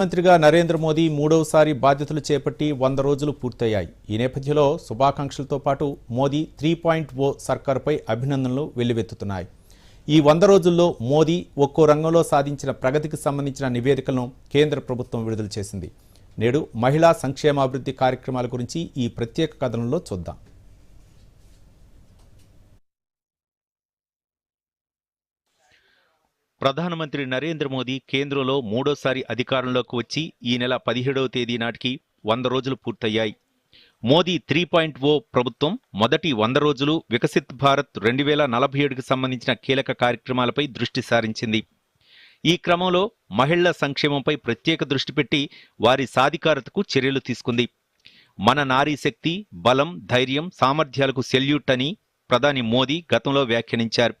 మంత్రిగా నరేంద్ర మోదీ మూడవసారి బాధ్యతలు చేపట్టి వంద రోజులు పూర్తయ్యాయి. ఈ నేపథ్యంలో శుభాకాంక్షలతో పాటు మోదీ త్రీ పాయింట్ ఓ సర్కారుపై అభినందనలు వెల్లువెత్తుతున్నాయి. ఈ వంద రోజుల్లో మోదీ ఒక్కో రంగంలో సాధించిన ప్రగతికి సంబంధించిన నివేదికలను కేంద్ర ప్రభుత్వం విడుదల చేసింది. నేడు మహిళా సంక్షేమాభివృద్ధి కార్యక్రమాల గురించి ఈ ప్రత్యేక కథనంలో చూద్దాం. ప్రధానమంత్రి నరేంద్ర మోదీ కేంద్రంలో మూడోసారి అధికారంలోకి వచ్చి ఈ నెల పదిహేడవ తేదీ నాటికి వంద రోజులు పూర్తయ్యాయి. మోదీ త్రీ పాయింట్ ఓ ప్రభుత్వం మొదటి వంద రోజులు వికసిత్ భారత్ రెండు వేల నలభై ఏడుకు సంబంధించిన కీలక కార్యక్రమాలపై దృష్టి సారించింది. ఈ క్రమంలో మహిళల సంక్షేమంపై ప్రత్యేక దృష్టి పెట్టి వారి సాధికారతకు చర్యలు తీసుకుంది. మన నారీ శక్తి బలం ధైర్యం సామర్థ్యాలకు సెల్యూట్ అని ప్రధాని మోదీ గతంలో వ్యాఖ్యానించారు.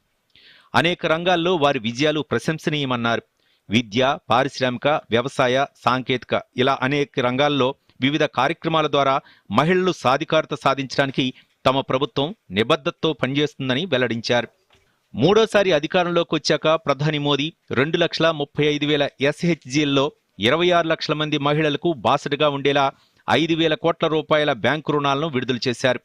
అనేక రంగాల్లో వారి విజయాలు ప్రశంసనీయమన్నారు. విద్య పారిశ్రామిక వ్యవసాయ సాంకేతిక ఇలా అనేక రంగాల్లో వివిధ కార్యక్రమాల ద్వారా మహిళలు సాధికారత సాధించడానికి తమ ప్రభుత్వం నిబద్ధతతో పనిచేస్తుందని వెల్లడించారు. మూడోసారి అధికారంలోకి వచ్చాక ప్రధాని మోదీ రెండు లక్షల ముప్పై ఐదు వేల ఎస్హెచ్జీల్లో ఇరవై ఆరు లక్షల మంది మహిళలకు బాసటగా ఉండేలా ఐదు వేల కోట్ల రూపాయల బ్యాంకు రుణాలను విడుదల చేశారు.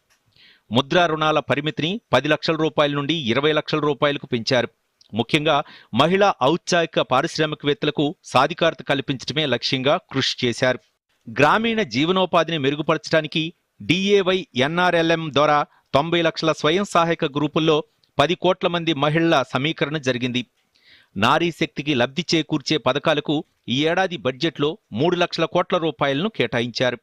ముద్రా రుణాల పరిమితిని పది లక్షల రూపాయల నుండి ఇరవై లక్షల రూపాయలకు పెంచారు. ముఖ్యంగా మహిళా ఔత్సాహిక పారిశ్రామికవేత్తలకు సాధికారత కల్పించడమే లక్ష్యంగా కృషి చేశారు. గ్రామీణ జీవనోపాధిని మెరుగుపరచడానికి డిఏవై ఎన్ఆర్ఎల్ఎం ద్వారా తొంభై లక్షల స్వయం సహాయక గ్రూపుల్లో పది కోట్ల మంది మహిళల సమీకరణ జరిగింది. నారీ శక్తికి లబ్ధి చేకూర్చే పథకాలకు ఈ ఏడాది బడ్జెట్లో మూడు లక్షల కోట్ల రూపాయలను కేటాయించారు.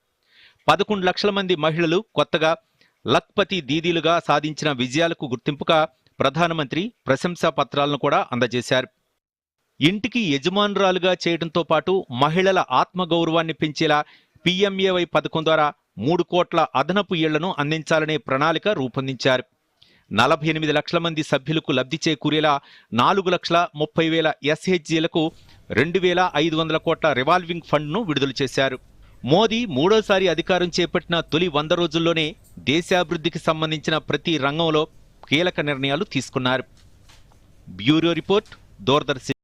పదకొండు లక్షల మంది మహిళలు కొత్తగా లక్పతి దీదీలుగా సాధించిన విజయాలకు గుర్తింపుగా ప్రధానమంత్రి ప్రశంసా పత్రాలను కూడా అందజేశారు. ఇంటికి యజమానురాలుగా చేయడంతో పాటు మహిళల ఆత్మగౌరవాన్ని పెంచేలా పీఎంఏవై పథకం ద్వారా మూడు కోట్ల అదనపు ఇళ్ళను అందించాలనే ప్రణాళిక రూపొందించారు. నలభై ఎనిమిది లక్షల మంది సభ్యులకు లబ్ధి చేకూరేలా నాలుగు లక్షల ముప్పై వేల ఎస్హెచ్జీలకు రెండు వేల ఐదు వందల కోట్ల రివాల్వింగ్ ఫండ్ను విడుదల చేశారు. మోదీ మూడోసారి అధికారం చేపట్టిన తొలి వంద రోజుల్లోనే దేశాభివృద్ధికి సంబంధించిన ప్రతి రంగంలో కీలక నిర్ణయాలు తీసుకున్నారు. Bureau report Doordarshan